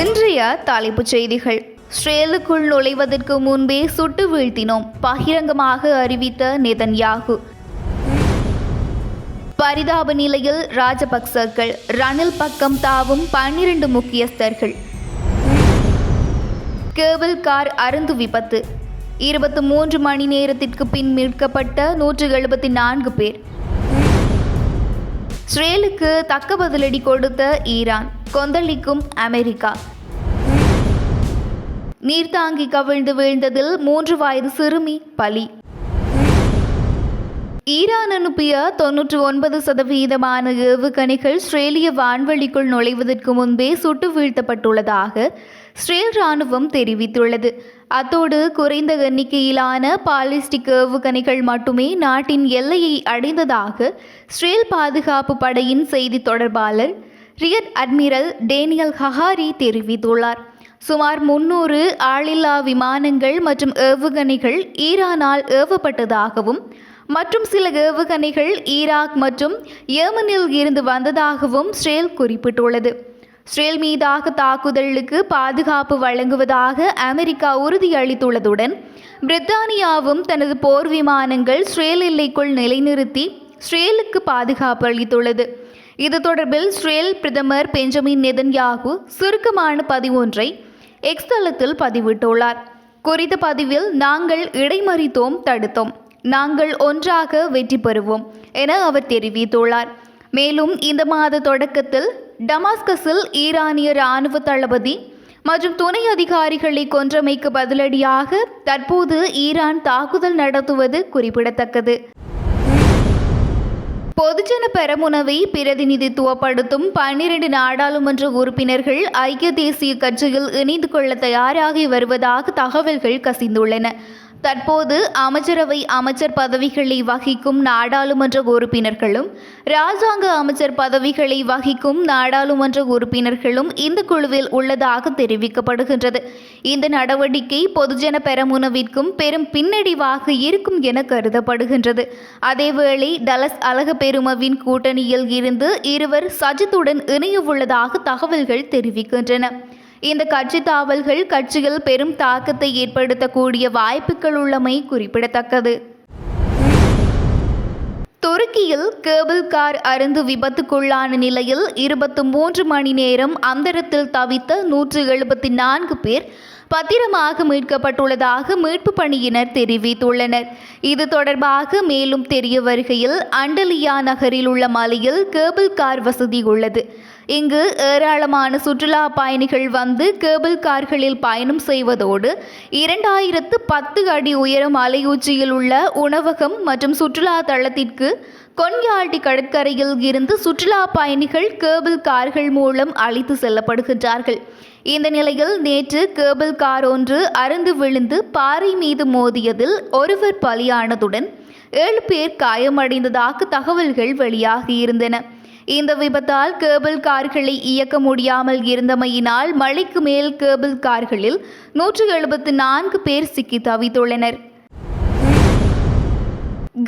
இன்றைய தலைப்புச் செய்திகள். ஸ்ரேலுக்குள் நுழைவதற்கு முன்பே சுட்டு வீழ்த்தினோம் பகிரங்கமாக அறிவித்த நெதன்யாகு. பரிதாப நிலையில் ராஜபக்சர்கள் ரணில் பக்கம் தாவும் பன்னிரண்டு முக்கியஸ்தர்கள். கேபிள் கார் அருந்து விபத்து. இருபத்தி மூன்று மணி நேரத்திற்கு பின் மீட்கப்பட்ட நூற்று எழுபத்தி நான்கு பேர். ஸ்ரேலுக்கு தக்க பதிலடி கொடுத்த ஈரான். கொந்தளிக்கும் அமெரிக்கா. நீர்த்தாங்கி கவிழ்ந்து வீழ்ந்ததில் மூன்று வயது சிறுமி பலி. ஈரான் அனுப்பிய தொன்னூற்று ஒன்பது சதவீதமான ஏவுகணைகள் ஸ்ரேலிய வான்வெளிக்குள் நுழைவதற்கு முன்பே சுட்டு வீழ்த்தப்பட்டுள்ளதாக ஸ்ரேல் ராணுவம் தெரிவித்துள்ளது. அத்தோடு குறைந்த எண்ணிக்கையிலான பாலிஸ்டிக் ஏவுகணைகள் மட்டுமே நாட்டின் எல்லையை அடைந்ததாக ஸ்ரேல் பாதுகாப்பு படையின் செய்தி தொடர்பாளர் ரியர் அட்மிரல் டேனியல் ஹஹாரி தெரிவித்துள்ளார். சுமார் முன்னூறு ஆளில்லா விமானங்கள் மற்றும் ஏவுகணைகள் ஈரானால் ஏவப்பட்டதாகவும் மற்றும் சில ஏவுகணைகள் ஈராக் மற்றும் ஏமனில் இருந்து வந்ததாகவும் ஸ்ரேல் குறிப்பிட்டுள்ளது. ஸ்ரேல் மீதாக தாக்குதலுக்கு பாதுகாப்பு வழங்குவதாக அமெரிக்கா உறுதியளித்துள்ளதுடன் பிரித்தானியாவும் தனது போர் விமானங்கள் ஸ்ரேல் எல்லைக்குள் நிலைநிறுத்தி ஸ்ரேலுக்கு பாதுகாப்பு அளித்துள்ளது. இது தொடர்பில் ஸ்ரேல் பிரதமர் பெஞ்சமின் நெதன்யாகு சுருக்கமான பதிவொன்றை எக்ஸ் தளத்தில் பதிவிட்டுள்ளார். குறித்த பதிவில் நாங்கள் இடைமறித்தோம் தடுத்தோம். நாங்கள் ஒன்றாக வெற்றி பெறுவோம் என அவர் தெரிவித்துள்ளார். மேலும் இந்த மாத தொடக்கத்தில் டமாஸ்கஸில் ஈரானிய இராணுவ தளபதி மற்றும் துணை அதிகாரிகளை கொன்றமைக்கு பதிலடியாக தற்போது ஈரான் தாக்குதல் நடத்துவது குறிப்பிடத்தக்கது. பொதுஜன பெரமுனவை பிரதிநிதித்துவப்படுத்தும் பன்னிரண்டு நாடாளுமன்ற உறுப்பினர்கள் ஐக்கிய தேசிய கட்சியில் இணைந்து கொள்ள தயாராகி வருவதாக தகவல்கள் கசிந்துள்ளன. தற்போது அமைச்சரவை அமைச்சர் பதவிகளை வகிக்கும் நாடாளுமன்ற உறுப்பினர்களும் ராஜாங்க அமைச்சர் பதவிகளை வகிக்கும் நாடாளுமன்ற உறுப்பினர்களும் இந்த குழுவில் உள்ளதாக தெரிவிக்கப்படுகின்றது. இந்த நடவடிக்கை பொதுஜன பெரமுனவிற்கும் பெரும் பின்னடைவாக இருக்கும் என கருதப்படுகின்றது. அதேவேளை டலஸ் அழகபெருமவின் கூட்டணியில் இருந்து இருவர் சஜித்துடன் இணையவுள்ளதாக தகவல்கள் தெரிவிக்கின்றன. இந்த கட்சி தாவல்கள் கட்சியில் பெரும் தாக்கத்தை ஏற்படுத்தக்கூடிய வாய்ப்புகள் உள்ளமை குறிப்பிடத்தக்கது. துருக்கியில் கேபிள் கார் அருந்து விபத்துக்குள்ளான நிலையில் இருபத்தி மூன்று மணி நேரம் அந்தரத்தில் தவித்த நூற்று எழுபத்தி நான்கு பேர் பத்திரமாக மீட்கப்பட்டுள்ளதாக மீட்பு பணியினர் தெரிவித்துள்ளனர். இது தொடர்பாக மேலும் தெரிய வருகையில் அண்டலியா நகரில் உள்ள மலையில் கேபிள் கார் வசதி உள்ளது. இங்கு ஏராளமான சுற்றுலா பயணிகள் வந்து கேபிள் கார்களில் பயணம் செய்வதோடு இரண்டாயிரத்து பத்து அடி உயரம் அலையூச்சியில் உள்ள உணவகம் மற்றும் சுற்றுலா தளத்திற்கு கொன்யால்டி கடற்கரையில் இருந்து சுற்றுலா பயணிகள் கேபிள் கார்கள் மூலம் அழைத்து செல்லப்படுகின்றார்கள். இந்த நிலையில் நேற்று கேபிள் கார் ஒன்று அருந்து விழுந்து பாறை மீது மோதியதில் ஒருவர் பலியானதுடன் ஏழு பேர் காயமடைந்ததாக தகவல்கள் வெளியாகியிருந்தன இந்த விபத்தால் கேபிள் கார்களை இயக்க முடியாமல் இருந்தமையினால் மழைக்கு மேல் கேபிள் கார்களில் நூற்று எழுபத்து நான்கு பேர் சிக்கி தவித்துள்ளனர்.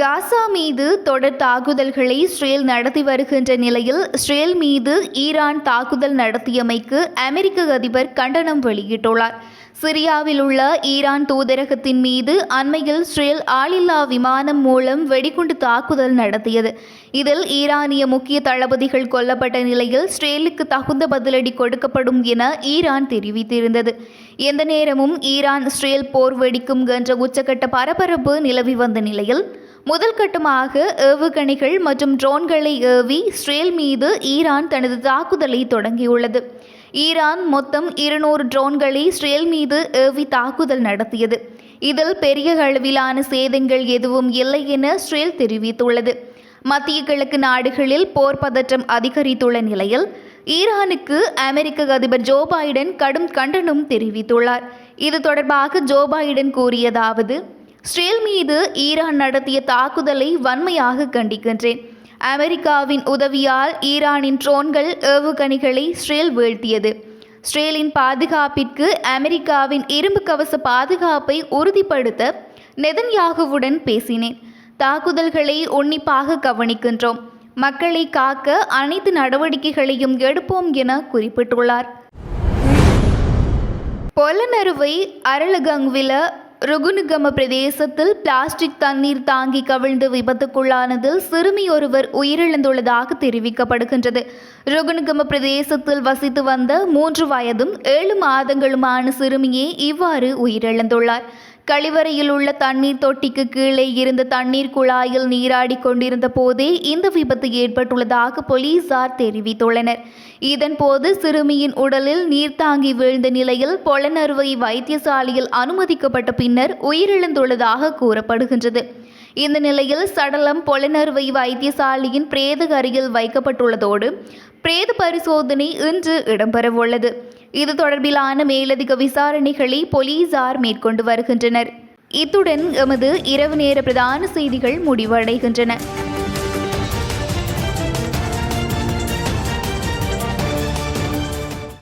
காசா மீது தொடர் தாக்குதல்களை இஸ்ரேல் நடத்தி வருகின்ற நிலையில் இஸ்ரேல் மீது ஈரான் தாக்குதல் நடத்தியமைக்கு அமெரிக்க அதிபர் கண்டனம் வெளியிட்டுள்ளார். சிரியாவில் உள்ள ஈரான் தூதரகத்தின் மீது அண்மையில் இஸ்ரேல் ஆளில்லா விமானம் மூலம் வெடிகுண்டு தாக்குதல் நடத்தியது. இதில் ஈரானிய முக்கிய தளபதிகள் கொல்லப்பட்ட நிலையில் இஸ்ரேலுக்கு தகுந்த பதிலடி கொடுக்கப்படும் என ஈரான் தெரிவித்திருந்தது. எந்த நேரமும் ஈரான் இஸ்ரேல் போர் வெடிக்கும் என்ற உச்சகட்ட பரபரப்பு நிலவி வந்த நிலையில் முதல் கட்டமாக ஏவுகணைகள் மற்றும் ட்ரோன்களை ஏவி இஸ்ரேல் மீது ஈரான் தனது தாக்குதலை தொடங்கியுள்ளது. ஈரான் மொத்தம் இருநூறு ட்ரோன்களை இஸ்ரேல் மீது ஏவி தாக்குதல் நடத்தியது. இதில் பெரிய அளவிலான சேதங்கள் எதுவும் இல்லை என இஸ்ரேல் தெரிவித்துள்ளது. மத்திய கிழக்கு நாடுகளில் போர் பதற்றம் அதிகரித்துள்ள நிலையில் ஈரானுக்கு அமெரிக்க அதிபர் ஜோ பைடன் கடும் கண்டனம் தெரிவித்துள்ளார். இது தொடர்பாக ஜோ பைடன் கூறியதாவது இஸ்ரேல் மீது ஈரான் நடத்திய தாக்குதலை வன்மையாக கண்டிக்கின்றேன். அமெரிக்காவின் உதவியால் ஈரானின் ட்ரோன்கள் ஏவுகணைகளை இஸ்ரேல் வீழ்த்தியது. இஸ்ரேலின் பாதுகாப்பிற்கு அமெரிக்காவின் இரும்பு கவச பாதுகாப்பை உறுதிப்படுத்த நெதன்யாகுவுடன் பேசினேன். தாக்குதல்களை உன்னிப்பாக கவனிக்கின்றோம். மக்களை காக்க அனைத்து நடவடிக்கைகளையும் எடுப்போம் என குறிப்பிட்டுள்ளார். பொலனறுவை அரளகங்வில ருகுனுகம பிரதேசத்தில் பிளாஸ்டிக் தண்ணீர் தாங்கி கவிழ்ந்து விபத்துக்குள்ளானதில் சிறுமி ஒருவர் உயிரிழந்துள்ளதாக தெரிவிக்கப்படுகின்றது. ருகுனுகம பிரதேசத்தில் வசித்து வந்த மூன்று வயதும் ஏழு மாதங்களுமான சிறுமியே இவ்வாறு உயிரிழந்துள்ளார். கழிவறையில் உள்ள தண்ணீர் தொட்டிக்கு கீழே இருந்த தண்ணீர் குழாயில் நீராடி கொண்டிருந்த போதே இந்த விபத்து ஏற்பட்டுள்ளதாக போலீசார் தெரிவித்துள்ளனர். இதன்போது சிறுமியின் உடலில் நீர் தாங்கி வீழ்ந்த நிலையில் பொலனறுவை வைத்தியசாலையில் அனுமதிக்கப்பட்ட பின்னர் உயிரிழந்துள்ளதாக கூறப்படுகின்றது. இந்த நிலையில் சடலம் பொலனறுவை வைத்தியசாலையின் பிரேத அருகில் வைக்கப்பட்டுள்ளதோடு பிரேத பரிசோதனை இன்று இடம்பெறவுள்ளது. இது தொடர்பிலான மேலதிக விசாரணைகளை போலீசார் மேற்கொண்டு வருகின்றனர். இத்துடன் எமது இரவு நேர பிரதான செய்திகள் முடிவடைகின்றன.